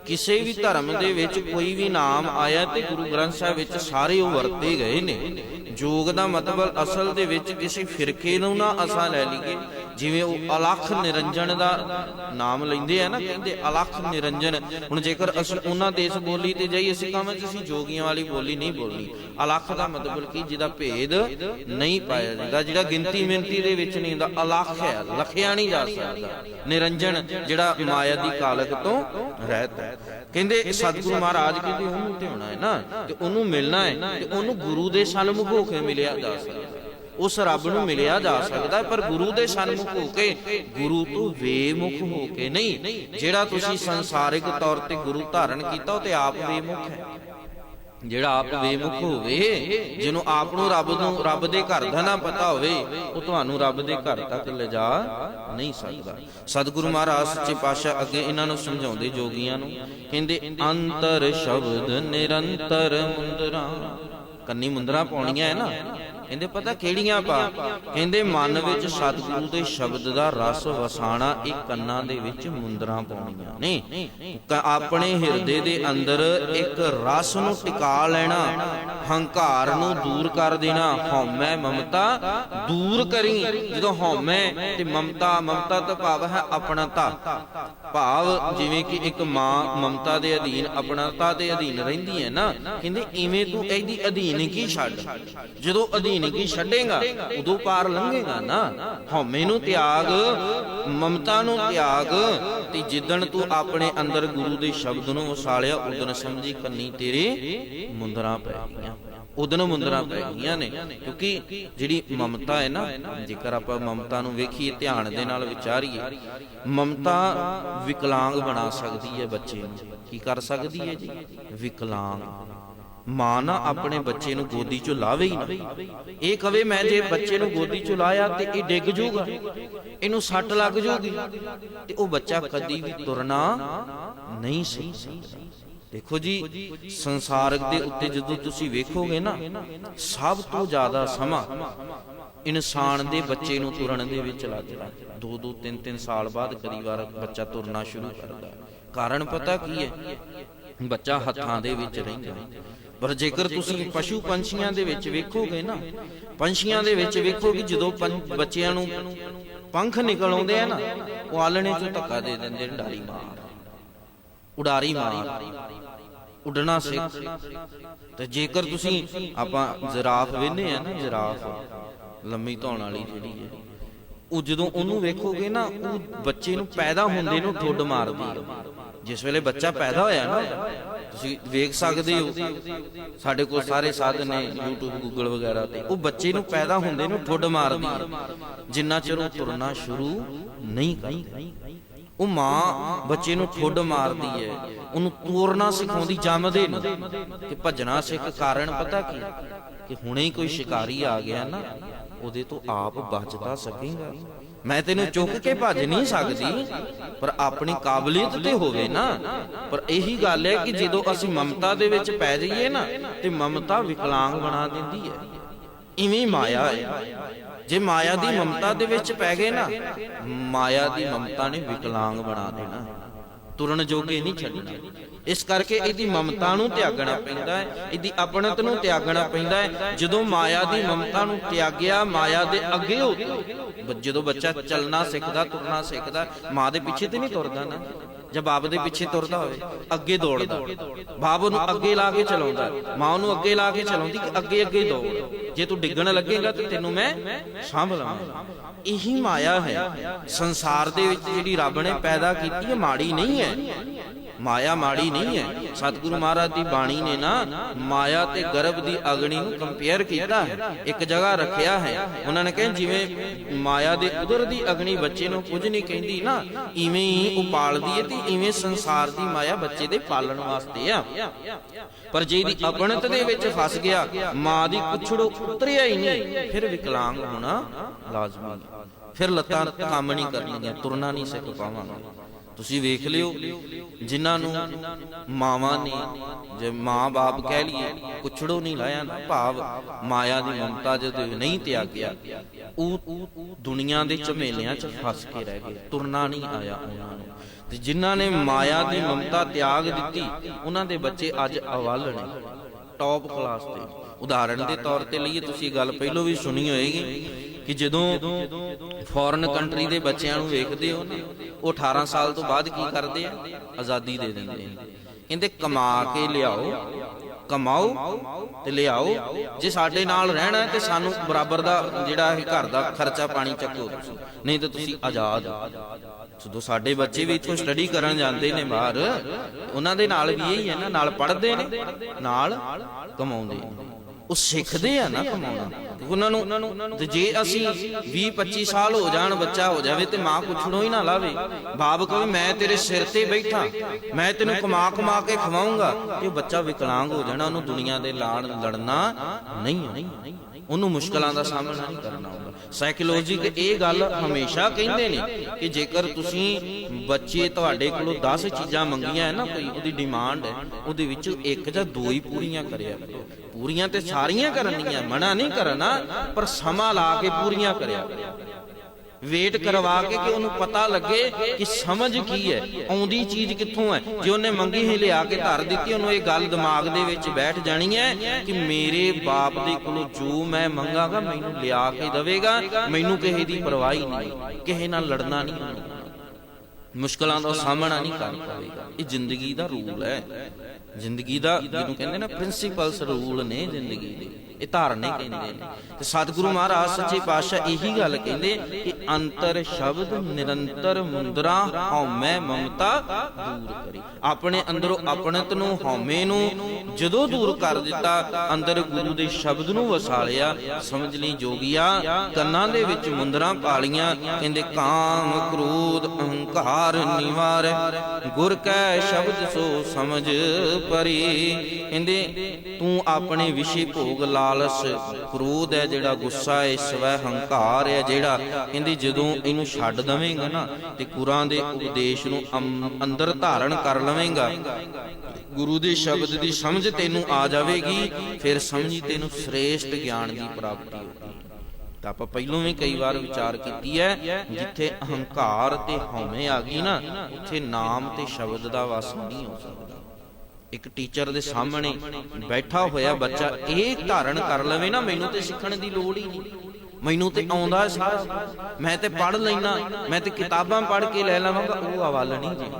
ਕਿਸੇ ਵੀ ਧਰਮ ਦੇ ਵਿੱਚ ਕੋਈ ਵੀ ਨਾਮ ਆਇਆ ਤੇ ਗੁਰੂ ਗ੍ਰੰਥ ਸਾਹਿਬ ਵਿੱਚ ਸਾਰੇ ਉਹ ਵਰਤੇ ਗਏ ਨੇ। ਯੋਗ ਦਾ ਮਤਲਬ ਅਸਲ ਦੇ ਵਿੱਚ ਕਿਸੇ ਫਿਰਕੇ ਨੂੰ ਨਾ ਅਸਾਂ ਲੈ ਲਈਏ। ਜਿਵੇਂ ਉਹ ਅਲਖ ਨਿਰੰਜਨ ਦਾ ਨਾਮ ਲੈਂਦੇ ਆ ਨਾ, ਕਹਿੰਦੇ ਅਲਖ ਨਿਰੰਜਨ। ਹੁਣ ਜੇਕਰ ਅਸੀਂ ਉਹਨਾਂ ਦੇਸ਼ ਬੋਲੀ ਤੇ ਜਾਈ ਅਸੀਂ ਕਹਾਂਗੇ ਅਸੀਂ ਜੋਗੀਆਂ ਵਾਲੀ ਬੋਲੀ ਨਹੀਂ ਬੋਲਣੀ। ਅਲਖ ਦਾ ਮਤਲਬ ਕੀ? ਜਿਹਦਾ ਭੇਦ ਨਹੀਂ ਪਾਇਆ ਜਾਂਦਾ, ਜਿਹੜਾ ਗਿਣਤੀ ਮਿੰਤੀ ਦੇ ਵਿੱਚ ਨਹੀਂ ਹੁੰਦਾ, ਅਲਖ ਹੈ, ਲਖਿਆ ਨਹੀਂ ਜਾ ਸਕਦਾ। ਨਿਰੰਜਨ, ਜਿਹੜਾ ਮਾਇਆ ਦੀ ਕਾਲਕ ਤੋਂ ਰਹਿਤ ਹੈ। ਕਹਿੰਦੇ ਸਤਿਗੁਰੂ ਮਹਾਰਾਜ ਕਹਿੰਦੇ ਉਹਨੂੰ ਤੇ ਹੈ ਨਾ, ਤੇ ਉਹਨੂੰ ਮਿਲਣਾ ਹੈ, ਤੇ ਉਹਨੂੰ ਗੁਰੂ ਦੇ ਸਨਮੁਖ ਹੋ ਕੇ ਮਿਲਿਆ ਜਾ ਸਕਦਾ। ਉਸ ਰੱਬ ਨੂੰ ਮਿਲਿਆ ਜਾ ਸਕਦਾ, ਪਰ ਗੁਰੂ ਦੇ ਸਨਮੁਖ ਹੋ ਕੇ, ਗੁਰੂ ਤੋਂ ਵੇਮੁਖ ਹੋ ਕੇ ਨਹੀਂ, ਜਿਹੜਾ ਤੁਸੀਂ ਸੰਸਾਰਿਕ ਤੌਰ ਤੇ ਗੁਰੂ ਧਾਰਨ ਕੀਤਾ, ਉਹ ਤੇ ਆਪ ਵੇਮੁਖ ਹੈ। ਜਿਹੜਾ ਆਪ ਵੇਮੁਖ ਹੋਵੇ, ਜਿਹਨੂੰ ਆਪ ਨੂੰ ਰੱਬ ਨੂੰ, ਰੱਬ ਦੇ ਘਰ ਦਾ ਨਾ ਪਤਾ ਹੋਵੇ, ਉਹ ਤੁਹਾਨੂੰ ਰੱਬ ਦੇ ਘਰ ਤੱਕ ਲਿਜਾ ਨਹੀਂ ਸਕਦਾ। ਸਤਿਗੁਰੂ ਮਹਾਰਾਜ ਸੱਚੇ ਪਾਤਸ਼ਾਹ ਅੱਗੇ ਇਹਨਾਂ ਨੂੰ ਸਮਝਾਉਂਦੇ ਜੋਗੀਆਂ ਨੂੰ, ਕਹਿੰਦੇ, ਅੰਤਰ ਸ਼ਬਦ ਨਿਰੰਤਰ ਮੁੰਦਰਾ। ਕੰਨੀ ਮੁੰਦਰਾ ਪਾਉਣੀਆਂ ਹੈ ਨਾ। ਕਹਿੰਦੇ ਪਤਾ ਕਿਹੜੀਆਂ ਪਾ? ਕਹਿੰਦੇ ਮਨ ਵਿੱਚ ਸਤਿਗੁਰੂ ਦੇ ਸ਼ਬਦ ਦਾ ਰਸ ਵਸਾਣਾ ਇਹ ਕੰਨਾਂ ਦੇ ਵਿੱਚ ਮੁੰਦਰਾਂ ਪਾਉਣੀਆਂ ਨੇ। ਆਪਣੇ ਹਿਰਦੇ ਦੇ ਅੰਦਰ ਇੱਕ ਰਸ ਨੂੰ ਟਿਕਾ ਲੈਣਾ, ਹੰਕਾਰ ਨੂੰ ਦੂਰ ਕਰ ਦੇਣਾ, ਹਉਮੈ ਮਮਤਾ ਦੂਰ ਕਰੀ। ਜਦੋਂ ਹਉਮੈ ਤੇ ਮਮਤਾ ਮਮਤਾ ਦਾ ਭਾਵ ਹੈ ਆਪਣਤਾ। ਭਾਵ ਜਿਵੇਂ ਕਿ ਇੱਕ ਮਾਂ ਮਮਤਾ ਦੇ ਅਧੀਨ, ਆਪਣਤਾ ਦੇ ਅਧੀਨ ਰਹਿੰਦੀ ਹੈ ਨਾ, ਕਹਿੰਦੇ ਇਵੇਂ ਤੂੰ ਇਹਦੀ ਅਧੀਨ ਕੀ ਛੱਡ? ਜਦੋਂ ਅਧੀਨ ਅਧੀਨਗੀ ਛੱਡੇਗਾ? ਉਦੋਂ ਪਾਰ ਲੰਘੇਗਾ ਨਾ। ਹਉਮੈ ਨੂੰ ਤਿਆਗ, ਮਮਤਾ ਨੂੰ ਤਿਆਗ, ਤੇ ਜਿੱਦਣ ਤੂੰ ਆਪਣੇ ਅੰਦਰ ਗੁਰੂ ਦੇ ਸ਼ਬਦ ਨੂੰ ਵਸਾਲਿਆ ਉਦਣ ਸਮਝੀ ਕੰਨੀ ਤੇਰੇ ਮੁੰਦਰਾਂ ਪੈ ਗਈਆਂ। ਉਦਨ ਮੁੰਦਰਾ ਪੈ ਗਈਆਂ ਨੇ। ਕਿਉਂਕਿ ਜਿਹੜੀ ਮਮਤਾ ਹੈ ਨਾ, ਜੇਕਰ ਆਪਾਂ ਮਮਤਾ ਨੂੰ ਵੇਖੀਏ, ਧਿਆਨ ਦੇ ਨਾਲ ਵਿਚਾਰੀਏ, ਮਮਤਾ ਵਿਕਲਾਂਗ ਬਣਾ ਸਕਦੀ ਹੈ ਬੱਚੇ ਨੂੰ। ਕੀ ਕਰ ਸਕਦੀ ਹੈ ਜੀ? ਵਿਕਲਾਂਗ। ਮਾਂ ਨਾ ਆਪਣੇ ਬੱਚੇ ਨੂੰ ਗੋਦੀ 'ਚੋਂ ਲਾਵੇ ਹੀ ਨਾ। ਇਹ ਕਵੇ, ਮੈਂ ਜੇ ਬੱਚੇ ਨੂੰ ਗੋਦੀ 'ਚੋਂ ਲਾਇਆ ਤੇ ਇਹ ਡਿੱਗ ਜਾਊਗਾ ਇਹਨੂੰ ਸੱਟ ਲੱਗ ਜਾਊਗੀ ਤੇ ਉਹ ਬੱਚਾ ਕਦੀ ਵੀ ਤੁਰਨਾ ਨਹੀਂ ਸਿੱਖ ਦੇਖੋ ਜੀ, ਸੰਸਾਰਕ ਦੇ ਉੱਤੇ ਜਦੋਂ ਤੁਸੀਂ ਵੇਖੋਗੇ ਨਾ, ਸਭ ਤੋਂ ਜ਼ਿਆਦਾ ਸਮਾਂ ਇਨਸਾਨ ਦੇ ਬੱਚੇ ਨੂੰ ਤੁਰਨ ਦੇ ਵਿੱਚ ਲੱਗਦਾ ਦੋ ਦੋ, ਤਿੰਨ ਤਿੰਨ ਸਾਲ ਬਾਅਦ ਕਈ ਵਾਰ ਬੱਚਾ ਤੁਰਨਾ ਸ਼ੁਰੂ ਕਰਦਾ। ਕਾਰਨ ਪਤਾ ਕੀ ਹੈ? ਬੱਚਾ ਹੱਥਾਂ ਦੇ ਵਿੱਚ ਰਹਿੰਦਾ। ਪਰ ਜੇਕਰ ਤੁਸੀਂ ਪਸ਼ੂ ਪੰਛੀਆਂ ਦੇ ਵਿੱਚ ਵੇਖੋਗੇ ਨਾ ਪੰਛੀਆਂ ਦੇ ਵਿੱਚ ਵੇਖੋਗੇ ਜਦੋਂ ਬੱਚਿਆਂ ਨੂੰ ਪੰਖ ਨਿਕਲ ਆਉਂਦੇ ਆ ਨਾ ਉਹ ਆਲਣੇ ਚੋਂ ਧੱਕਾ ਦੇ ਦਿੰਦੇ ਨੇ ਮਾਰ। ਉਡਾਰੀ ਮਾਰ। ਉੱਡਣਾ ਸਿੱਖ। ਤੇ ਜੇਕਰ ਤੁਸੀਂ ਆਪਾਂ ਜਿਰਾਫ ਵੇਨੇ ਆ ਨਾ ਜਿਰਾਫ। ਲੰਮੀ ਧੌਣ ਵਾਲੀ ਜਿਹੜੀ ਹੈ। ਉਹ ਜਦੋਂ ਉਹਨੂੰ ਵੇਖੋਗੇ ਨਾ ਉਹ ਬੱਚੇ ਨੂੰ ਪੈਦਾ ਹੁੰਦੇ ਨੂੰ ਠੁੱਡ ਮਾਰਦੀ ਹੈ। ਜਿਸ ਵੇਲੇ ਬੱਚਾ ਪੈਦਾ ਹੋਇਆ ਨਾ, ਤੁਸੀਂ ਵੇਖ ਸਕਦੇ ਹੋ, ਸਾਡੇ ਕੋਲ ਸਾਰੇ ਸਾਧਨ ਨੇ, YouTube, Google ਵਗੈਰਾ ਤੇ। ਉਹ ਬੱਚੇ ਨੂੰ ਪੈਦਾ ਹੁੰਦੇ ਨੂੰ ਠੁੱਡ ਮਾਰਦੀ ਹੈ। ਜਿੰਨਾ ਚਿਰ ਉਹ ਤੁਰਨਾ ਸ਼ੁਰੂ ਨਹੀਂ ਕਰਦਾ। ਉਹ ਮਾਂ ਬੱਚੇ ਨੂੰ ਠੁੱਡ ਮਾਰਦੀ ਹੈ। ਉਹਨੂੰ ਤੋਰਨਾ ਸਿਖਾਉਂਦੀ, ਜੰਮਦੇ ਨੂੰ। ਕਿ ਭੱਜਣਾ ਸਿੱਖ ਕਾਰਨ ਪਤਾ ਕੀ? ਕਿ ਹੁਣੇ ਹੀ ਕੋਈ ਸ਼ਿਕਾਰੀ ਆ ਗਿਆ ਨਾ, ਉਹਦੇ ਤੋਂ ਆਪ ਬਚਦਾ ਸਕੇਗਾ। ਮੈਂ ਤੈਨੂੰ ਚੁੱਕ ਕੇ ਭੱਜ ਨਹੀਂ ਸਕਦੀ ਪਰ ਆਪਣੀ ਕਾਬਲੀਅਤ ਤੇ ਹੋਵੇ ਨਾ। ਪਰ ਇਹੀ ਗੱਲ ਹੈ ਕਿ ਜਦੋਂ ਅਸੀਂ ਮਮਤਾ ਦੇ ਵਿੱਚ ਪੈ ਜਾਈਏ ਨਾ ਤੇ ਮਮਤਾ ਵਿਕਲਾਂਗ ਬਣਾ ਦਿੰਦੀ ਹੈ। ਇਵੇਂ ਮਾਇਆ ਹੈ ਜੇ ਮਾਇਆ ਦੀ ਮਮਤਾ ਦੇ ਵਿੱਚ ਪੈ ਗਏ ਨਾ ਮਾਇਆ ਦੀ ਮਮਤਾ ਨੇ ਵਿਕਲਾਂਗ ਬਣਾ ਦੇਣਾ। ਤੁਰਨ ਜੋਗੇ ਨਹੀਂ ਛੱਡਣਾ। ਇਸ ਕਰਕੇ ਇਹਦੀ ਮਮਤਾ ਨੂੰ ਤਿਆਗਣਾ ਪੈਂਦਾ ਹੈ। ਇਹਦੀ ਆਪਣਤ ਨੂੰ ਤਿਆਗਣਾ ਪੈਂਦਾ ਹੈ। ਜਦੋਂ ਮਾਇਆ ਦੀ ਮਮਤਾ ਨੂੰ ਤਿਆਗਿਆ ਮਾਇਆ ਦੇ ਅੱਗੇ ਹੋ ਜਦੋਂ ਬੱਚਾ ਚੱਲਣਾ ਸਿੱਖਦਾ ਤੁਰਨਾ ਸਿੱਖਦਾ ਮਾਂ ਦੇ ਪਿੱਛੇ ਤੇ ਨਹੀਂ ਤੁਰਦਾ ਨਾ। ਜਾਂ ਬਾਪ ਦੇ ਪਿੱਛੇ ਤੁਰਦਾ ਹੋਵੇ ਅੱਗੇ ਦੌੜਦਾ। ਬਾਪ ਨੂੰ ਅੱਗੇ ਲਾ ਕੇ ਚਲਾਉਂਦਾ। ਮਾਂ ਨੂੰ ਅੱਗੇ ਲਾ ਕੇ ਚਲਾਉਂਦੀ ਕਿ ਅੱਗੇ ਅੱਗੇ ਦੌੜ। ਜੇ ਤੂੰ ਡਿੱਗਣ ਲੱਗੇਗਾ ਤੇ ਤੈਨੂੰ ਮੈਂ ਸਾਂਭ ਲਵਾਂਗਾ ਇਹੀ ਮਾਇਆ ਹੈ। ਸੰਸਾਰ ਦੇ ਵਿੱਚ ਜਿਹੜੀ ਰੱਬ ਨੇ ਪੈਦਾ ਕੀਤੀ ਹੈ ਮਾੜੀ ਨਹੀਂ ਹੈ। ਮਾਇਆ ਮਾੜੀ ਨਹੀਂ ਹੈ। ਸਤਿਗੁਰੂ ਮਹਾਰਾਜ ਦੀ ਬਾਣੀ ਨੇ ਨਾ ਮਾਇਆ ਤੇ ਗਰਭ ਦੀ ਅਗਨੀ ਨੂੰ ਕੰਪੇਅਰ ਕੀਤਾ ਇੱਕ ਜਗ੍ਹਾ ਰੱਖਿਆ ਹੈ। ਉਹਨਾਂ ਨੇ ਕਿਹਾ, ਜਿਵੇਂ ਮਾਇਆ ਦੇ ਉਦਰ ਦੀ ਅਗਨੀ ਬੱਚੇ ਨੂੰ ਕੁਝ ਨਹੀਂ ਕਹਿੰਦੀ ਨਾ, ਇਵੇਂ ਹੀ ਉਹ ਪਾਲਦੀ ਹੈ ਤੇ ਇਵੇਂ ਸੰਸਾਰ ਦੀ ਮਾਇਆ ਬੱਚੇ ਦੇ ਪਾਲਣ ਵਾਸਤੇ ਆ। ਪਰ ਜੇ ਦੀ ਅਪਣਤ ਦੇ ਵਿੱਚ ਫਸ ਗਿਆ, ਮਾਂ ਦੀ ਕੁਛੜੋ ਉਤਰਿਆ ਹੀ ਨਹੀਂ, ਫਿਰ ਵਿਕਲਾਂਗ ਹੋਣਾ ਲਾਜ਼ਮੀ ਫਿਰ ਲੱਤਾਂ ਕੰਮ ਨਹੀਂ ਕਰਨਗੀਆਂ ਤੁਰਨਾ ਨਹੀਂ ਸਿੱਖ ਪਾਵਾਂਗੇ। ਤੁਸੀਂ ਵੇਖ ਲਿਓ, ਜਿਨ੍ਹਾਂ ਨੂੰ ਮਾਵਾਂ ਨੇ ਜੇ ਮਾਂ-ਬਾਪ ਕਹਿ ਲਈਏ ਕੁਛੜੋ ਨਹੀਂ ਲਾਇਆ ਨਾ, ਭਾਵ ਮਾਇਆ ਦੀ ਮਮਤਾ ਜਦੋਂ ਨਹੀਂ ਤਿਆਗਿਆ ਉਹ ਦੁਨੀਆ ਦੇ ਝਮੇਲਿਆਂ 'ਚ ਫਸ ਕੇ ਰਹਿ ਗਏ ਤੁਰਨਾ ਨਹੀਂ ਆਇਆ ਉਹਨਾਂ ਨੂੰ। ਤੇ ਜਿਨ੍ਹਾਂ ਨੇ ਮਾਇਆ ਦੀ ਮਮਤਾ ਤਿਆਗ ਦਿੱਤੀ, ਉਹਨਾਂ ਦੇ ਬੱਚੇ ਅੱਜ ਅਵਲ ਨੇ ਟੌਪ ਕਲਾਸ ਤੇ। ਉਦਾਹਰਣ ਦੇ ਤੌਰ ਤੇ ਲਈਏ, ਤੁਸੀਂ ਗੱਲ ਪਹਿਲਾਂ ਵੀ ਸੁਣੀ ਹੋਏਗੀ ਕਿ ਜਦੋਂ ਫੋਰਨ ਕੰਟਰੀ ਦੇ ਬੱਚਿਆਂ ਨੂੰ ਵੇਖਦੇ ਹੋ ਨਾ, ਉਹ 18 ਸਾਲ ਤੋਂ ਬਾਅਦ ਕੀ ਕਰਦੇ ਆ? ਆਜ਼ਾਦੀ ਦੇ ਦਿੰਦੇ ਨੇ ਕਹਿੰਦੇ, ਕਮਾ ਕੇ ਲਿਆਓ, ਕਮਾਓ ਤੇ ਲਿਆਓ। ਜੇ ਸਾਡੇ ਨਾਲ ਰਹਿਣਾ ਤੇ ਸਾਨੂੰ ਬਰਾਬਰ ਦਾ ਜਿਹੜਾ ਹੈ ਘਰ ਦਾ ਖਰਚਾ ਪਾਣੀ ਚੱਕੋ ਤੁਸੀਂ। ਨਹੀਂ ਤਾਂ ਤੁਸੀਂ ਆਜ਼ਾਦ ਜਦੋਂ ਸਾਡੇ ਬੱਚੇ ਵੀ ਇੱਥੋਂ ਸਟੱਡੀ ਕਰਨ ਜਾਂਦੇ ਨੇ ਬਾਹਰ, ਉਹਨਾਂ ਦੇ ਨਾਲ ਵੀ ਇਹੀ ਹੈ ਨਾ, ਨਾਲ ਪੜ੍ਹਦੇ ਨੇ, ਨਾਲ ਕਮਾਉਂਦੇ ਨੇ। ਉਹ ਸਿੱਖਦੇ ਆ ਨਾ ਕਮਾਉਣਾ। ਤੇ ਉਹਨਾਂ ਨੂੰ ਤੇ ਜੇ ਅਸੀਂ 20 25 ਸਾਲ ਹੋ ਜਾਣ, ਬੱਚਾ ਹੋ ਜਾਵੇ ਤੇ ਮਾਂ ਕੁਛੜੋ ਹੀ ਨਾ ਲਾਵੇ। ਬਾਪ ਕਹੇ, ਮੈਂ ਤੇਰੇ ਸਿਰ ਤੇ ਬੈਠਾ। ਮੈਂ ਤੈਨੂੰ ਕਮਾ ਕਮਾ ਕੇ ਖਵਾਉਂਗਾ। ਤੇ ਬੱਚਾ ਵਿਕਲਾਂਗ ਹੋ ਜਾਣਾ, ਉਹਨੂੰ ਦੁਨੀਆ ਦੇ ਲਾੜ ਲੜਨਾ ਨਹੀਂ ਉਹਨੂੰ ਮੁਸ਼ਕਲਾਂ ਦਾ ਸਾਹਮਣਾ ਨਹੀਂ ਕਰਨਾ ਸਾਈਕੋਲੋਜਿਕ ਇਹ ਗੱਲ ਹਮੇਸ਼ਾ ਕਹਿੰਦੇ ਨੇ ਕਿ ਜੇਕਰ ਤੁਸੀਂ ਬੱਚੇ ਤੁਹਾਡੇ ਕੋਲੋਂ 10 ਚੀਜ਼ਾਂ ਮੰਗੀਆਂ ਹੈ ਨਾ, ਕੋਈ ਉਹਦੀ ਡਿਮਾਂਡ ਹੈ, ਉਹਦੇ ਵਿੱਚੋਂ ਇੱਕ ਜਾਂ ਦੋ ਹੀ ਪੂਰੀਆਂ ਕਰਿਆ ਕਰੋ। ਪੂਰੀਆਂ ਤੇ ਸਾਰੀਆਂ ਕਰਨੀਆਂ, ਮਨਾ ਨਹੀਂ ਕਰਨਾ, ਪਰ ਸਮਾਂ ਲਾ ਕੇ ਪੂਰੀਆਂ ਕਰਿਆ ਕਰੋ। ਵੇਟ ਕਰਵਾ ਕੇ ਕਿ ਉਹਨੂੰ ਪਤਾ ਲੱਗੇ ਕਿ ਸਮਝ ਕੀ ਹੈ, ਆਉਂਦੀ ਚੀਜ਼ ਕਿੱਥੋਂ ਹੈ। ਜੇ ਉਹਨੇ ਮੰਗੀ ਹੀ ਲਿਆ ਕੇ ਧਰ ਦਿੱਤੀ, ਉਹਨੂੰ ਇਹ ਗੱਲ ਦਿਮਾਗ ਦੇ ਵਿੱਚ ਬੈਠ ਜਾਣੀ ਹੈ ਕਿ ਮੇਰੇ ਬਾਪ ਦੇ ਕੋਲੋਂ ਜੋ ਮੈਂ ਮੰਗਾਗਾ, ਮੈਨੂੰ ਲਿਆ ਕੇ ਦੇਵੇਗਾ। ਮੈਨੂੰ ਕਿਸੇ ਦੀ ਪਰਵਾਹ ਨਹੀਂ, ਕਿਸੇ ਨਾਲ ਲੜਨਾ ਨਹੀਂ। ਮੁਸ਼ਕਲਾਂ ਦਾ ਸਾਹਮਣਾ ਨਹੀਂ ਕਰਨਾ ਪਵੇਗਾ। ਇਹ ਜ਼ਿੰਦਗੀ ਦਾ ਰੂਲ ਹੈ। ਜ਼ਿੰਦਗੀ ਦਾ ਜਿਹਨੂੰ ਕਹਿੰਦੇ ਨਾ ਪ੍ਰਿੰਸੀਪਲਸ ਰੂਲ ਨੇ ਜ਼ਿੰਦਗੀ ਦੇ। ਇਹ ਧਾਰਨੇ ਕਹਿੰਦੇ ਨੇ। ਤੇ ਸਤਿਗੁਰੂ ਮਹਾਰਾਜ, ਸੱਚੇ ਪਾਤਸ਼ਾਹ ਇਹੀ ਗੱਲ ਕਹਿੰਦੇ ਕਿ ਅੰਤਰ ਸ਼ਬਦ ਨਿਰੰਤਰ ਮੁੰਦਰਾ ਹਉਮੈ ਮਮਤਾ ਦੂਰ ਕਰੀ। ਆਪਣੇ ਅੰਦਰੋਂ ਆਪਣਤ ਨੂੰ, ਹਉਮੈ ਨੂੰ ਜਦੋਂ ਦੂਰ ਕਰ ਦਿੱਤਾ, ਅੰਦਰ ਗੁਰੂ ਦੇ ਸ਼ਬਦ ਨੂੰ ਵਸਾ ਲਿਆ ਸਮਝ ਲਈ ਜੋਗੀਆ, ਕੰਨਾਂ ਦੇ ਵਿੱਚ ਮੁੰਦਰਾਂ ਪਾਲੀਆਂ, ਕਹਿੰਦੇ ਕਾਮ, ਕ੍ਰੋਧ, ਅਹੰਕਾਰ ਨਿਵਾਰ, ਗੁਰ ਕੈ ਸ਼ਬਦ ਸੋ ਸਮਝ ਪਰੀ। ਕਹਿੰਦੇ, ਤੂੰ ਆਪਣੇ ਵਿਸ਼ੇ ਭੋਗ ਲਾ ਲਾਲਸ ਕ੍ਰੋਧ ਹੈ ਜਿਹੜਾ ਗੁੱਸਾ ਹੈ ਸਵੈ ਹੰਕਾਰ ਹੈ ਜਿਹੜਾ ਕਹਿੰਦੇ ਜਦੋਂ ਇਹਨੂੰ ਛੱਡ ਦਵੇਂਗਾ ਨਾ ਤੇ ਕੁਰਾਂ ਦੇ ਉਪਦੇਸ਼ ਨੂੰ ਅੰਦਰ ਧਾਰਨ ਕਰ ਲਵੇਂਗਾ। ਗੁਰੂ ਦੇ ਸ਼ਬਦ ਦੀ ਸਮਝ ਤੈਨੂੰ ਆ ਜਾਵੇਗੀ, ਫਿਰ ਸਮਝੀ ਤੈਨੂੰ ਸ੍ਰੇਸ਼ਟ ਗਿਆਨ ਦੀ ਪ੍ਰਾਪਤੀ ਹੋਗੀ ਤਾਂ ਆਪਾਂ ਪਹਿਲੋਂ ਵੀ ਕਈ ਵਾਰ ਵਿਚਾਰ ਕੀਤੀ ਹੈ, ਜਿੱਥੇ ਅਹੰਕਾਰ ਤੇ ਹਉਮੈ ਆ ਗਈ ਨਾ, ਉੱਥੇ ਨਾਮ ਤੇ ਸ਼ਬਦ ਦਾ ਵਾਸ ਨਹੀਂ ਹੋ ਸਕਦਾ। ਇੱਕ ਟੀਚਰ ਦੇ ਸਾਹਮਣੇ ਬੈਠਾ ਹੋਇਆ ਬੱਚਾ, ਇਹ ਧਾਰਨ ਕਰ ਲਵੇ ਨਾ, ਮੈਨੂੰ ਤੇ ਸਿੱਖਣ ਦੀ ਲੋੜ ਹੀ ਨਹੀਂ। ਮੈਨੂੰ ਤੇ ਆਉਂਦਾ ਸਾਰਾ ਮੈਂ ਤੇ ਪੜ੍ਹ ਲੈਣਾ ਮੈਂ ਤੇ ਕਿਤਾਬਾਂ ਪੜ੍ਹ ਕੇ ਲੈ ਲਵਾਂਗਾ, ਉਹ ਹਵਾਲਾ ਨਹੀਂ ਜੀ।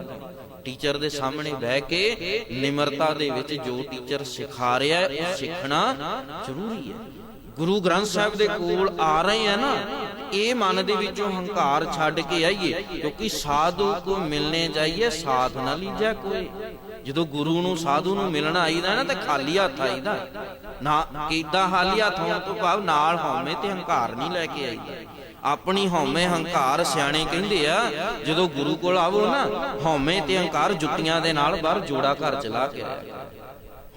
ਟੀਚਰ ਦੇ ਸਾਹਮਣੇ ਬਹਿ ਕੇ ਨਿਮਰਤਾ ਦੇ ਵਿੱਚ ਜੋ ਟੀਚਰ ਸਿਖਾ ਰਿਹਾ ਹੈ ਉਹ ਸਿੱਖਣਾ ਜ਼ਰੂਰੀ ਹੈ। ਗੁਰੂ ਗ੍ਰੰਥ ਸਾਹਿਬ ਦੇ ਕੋਲ ਆ ਰਹੇ ਆ ਨਾ, ਇਹ ਮਨ ਦੇ ਵਿੱਚੋਂ ਹੰਕਾਰ ਛੱਡ ਕੇ ਆਈਏ, ਕਿਉਂਕਿ ਸਾਧੂ ਕੋ ਮਿਲਨੇ ਜਾਈਏ, ਸਾਥ ਨਾ ਲੀਜੈ ਕੋਈ। ਜਦੋਂ ਗੁਰੂ ਨੂੰ ਸਾਧੂ ਨੂੰ ਮਿਲਣ ਆਈਦਾ ਨਾ ਤੇ ਖਾਲੀ ਹੱਥ ਆਈਦਾ, ਨਾ ਕਿਦਾਂ ਖਾਲੀ ਹੱਥ ਹੋਣ ਤੋਂ ਭਾਵ ਨਾਲ ਹਉਮੈ ਤੇ ਹੰਕਾਰ ਨਹੀਂ ਲੈ ਕੇ ਆਈਦਾ। ਆਪਣੀ ਹਉਮੈ ਹੰਕਾਰ ਸਿਆਣੇ ਕਹਿੰਦੇ ਆ, ਜਦੋਂ ਗੁਰੂ ਕੋਲ ਆਵੋ ਨਾ, ਹਉਮੈ ਤੇ ਹੰਕਾਰ ਜੁੱਤੀਆਂ ਦੇ ਨਾਲ ਬਾਹਰ ਜੋੜਾ ਘਰ ਚਲਾ ਕੇ ਆਇਆ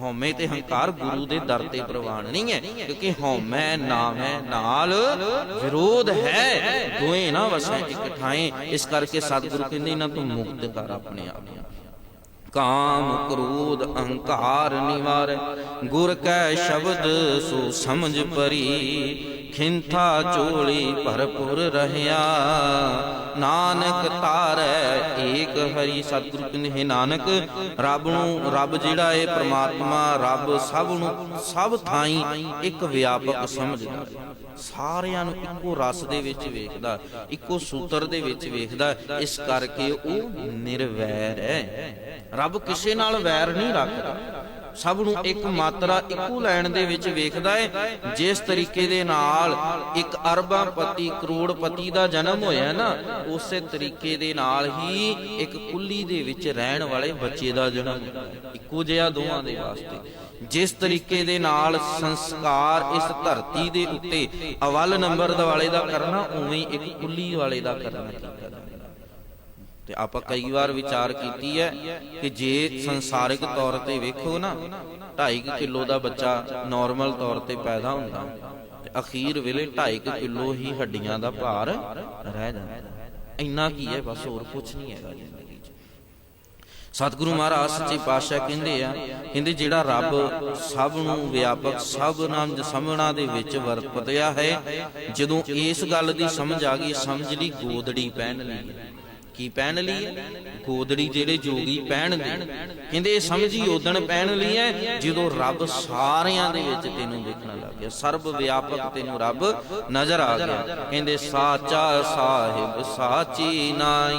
ਹਉਮੈ ਤੇ ਹੰਕਾਰ ਗੁਰੂ ਦੇ ਦਰ ਤੇ ਪ੍ਰਵਾਨ ਨਹੀਂ ਹੈ, ਕਿਉਂਕਿ ਹਉਮੈ ਨਾਮੈ ਨਾਲ ਵਿਰੋਧ ਹੈ ਦੋਏ ਨਾ ਵਸੈ ਇੱਕ ਠਾਏ ਇਸ ਕਰਕੇ ਸਤਿਗੁਰੂ ਕਹਿੰਦੇ, ਇਹਨਾਂ ਤੋਂ ਮੁਕਤ ਕਰ ਆਪਣੇ ਆਪ ਨੂੰ। ਕਾਮ ਕ੍ਰੋਧ ਅਹੰਕਾਰ ਨਿਵਾਰ। ਗੁਰ ਕੈ ਸ਼ਬਦ ਸੋ ਸਮਝ ਪਰੀ। ਖਿੰਥਾ ਝੋਲੀ ਭਰਪੁਰ ਰਹਿਆ। ਨਾਨਕ ਤਾਰੈ ਏਕ ਹਰੀ। ਸਤਿਗੁਰ ਕਹਿੰਦੇ ਨਾਨਕ, ਰੱਬ ਨੂੰ, ਰੱਬ ਜਿਹੜਾ ਏ ਪ੍ਰਮਾਤਮਾ, ਰੱਬ ਸਭ ਨੂੰ, ਸਭ ਥਾਈ ਇੱਕ ਵਿਆਪਕ ਸਮਝਦਾ ਹੈ ਸਾਰਿਆਂ ਨੂੰ ਇੱਕੋ ਰਸ ਦੇ ਵਿੱਚ ਵੇਖਦਾ, ਇੱਕੋ ਸੂਤਰ ਦੇ ਵਿੱਚ ਵੇਖਦਾ, ਇਸ ਕਰਕੇ ਉਹ ਨਿਰਵੈਰ ਹੈ। ਰੱਬ ਕਿਸੇ ਨਾਲ ਵੈਰ ਨਹੀਂ ਰੱਖਦਾ। ਸਭ ਨੂੰ ਇੱਕ ਮਾਤਰਾ ਇੱਕੋ ਲੈਣ ਦੇ ਵਿੱਚ ਵੇਖਦਾ ਹੈ ਜਿਸ ਤਰੀਕੇ ਦੇ ਨਾਲ ਇੱਕ ਅਰਬਾਂ ਪਤੀ ਕਰੋੜਪਤੀ ਦਾ ਜਨਮ ਹੋਇਆ ਨਾ, ਉਸੇ ਤਰੀਕੇ ਦੇ ਨਾਲ ਹੀ ਇੱਕ ਕੁੱਲੀ ਦੇ ਵਿੱਚ ਰਹਿਣ ਵਾਲੇ ਬੱਚੇ ਦਾ ਜਨਮ ਇੱਕੋ ਜਿਹਾ ਦੋਵਾਂ ਦੇ ਵਾਸਤੇ। ਜਿਸ ਤਰੀਕੇ ਦੇ ਨਾਲ ਸੰਸਕਾਰ ਇਸ ਧਰਤੀ ਦੇ ਉੱਤੇ ਅਵਲ ਨੰਬਰ ਦਾ ਵਾਲੇ ਦਾ ਕਰਨਾ, ਉਵੇਂ ਇੱਕ ਕੁੱਲੀ ਵਾਲੇ ਦਾ ਕਰਨਾ ਕੀਤਾ ਤੇ ਆਪਾਂ ਕਈ ਵਾਰ ਵਿਚਾਰ ਕੀਤੀ ਹੈ ਕਿ ਜੇ ਸੰਸਾਰਿਕ ਤੌਰ ਤੇ ਵੇਖੋ ਨਾ 2.5 ਕਿਲੋ ਦਾ ਬੱਚਾ ਨਾਰਮਲ ਤੌਰ ਤੇ ਪੈਦਾ ਹੁੰਦਾ, ਤੇ ਅਖੀਰ ਵੇਲੇ 2.5 ਕਿਲੋ ਹੀ ਹੱਡੀਆਂ ਦਾ ਭਾਰ ਰਹਿ ਜਾਂਦਾ। ਇੰਨਾ ਕੀ ਹੈ, ਬਸ ਹੋਰ ਕੁਝ ਨਹੀਂ ਹੈਗਾ ਜ਼ਿੰਦਗੀ 'ਚ। ਸਤਿਗੁਰੂ ਮਹਾਰਾਜ ਸੱਚੇ ਪਾਤਸ਼ਾਹ ਕਹਿੰਦੇ ਆ, ਕਹਿੰਦੇ ਜਿਹੜਾ ਰੱਬ ਸਭ ਨੂੰ ਵਿਆਪਕ, ਸਭ ਨਾਮ ਸਮਝਣਾ ਦੇ ਵਿੱਚ ਵਰਤਿਆ ਹੈ, ਜਦੋਂ ਇਸ ਗੱਲ ਦੀ ਸਮਝ ਆ ਗਈ, ਸਮਝ ਲਈ ਗੋਦੜੀ ਪਹਿਨ ਲਈ। ਕੀ ਪਹਿਨ ਲਈ ਹੈ? ਗੋਦੜੀ ਜਿਹੜੇ ਜੋਗੀ ਪਹਿਨਦੇ। ਕਹਿੰਦੇ ਇਹ ਸਮਝੀ ਉਦਣ ਪਹਿਨ ਲਈ ਹੈ, ਜਦੋਂ ਰੱਬ ਸਾਰਿਆਂ ਦੇ ਵਿੱਚ ਤੈਨੂੰ ਦੇਖਣ ਲੱਗ ਗਿਆ। ਸਰਬ ਵਿਆਪਕ ਤੈਨੂੰ ਰੱਬ ਨਜ਼ਰ ਆ ਗਿਆ। ਕਹਿੰਦੇ, ਸਾਚਾ ਸਾਹਿਬ, ਸਾਚੀ ਨਾਈ,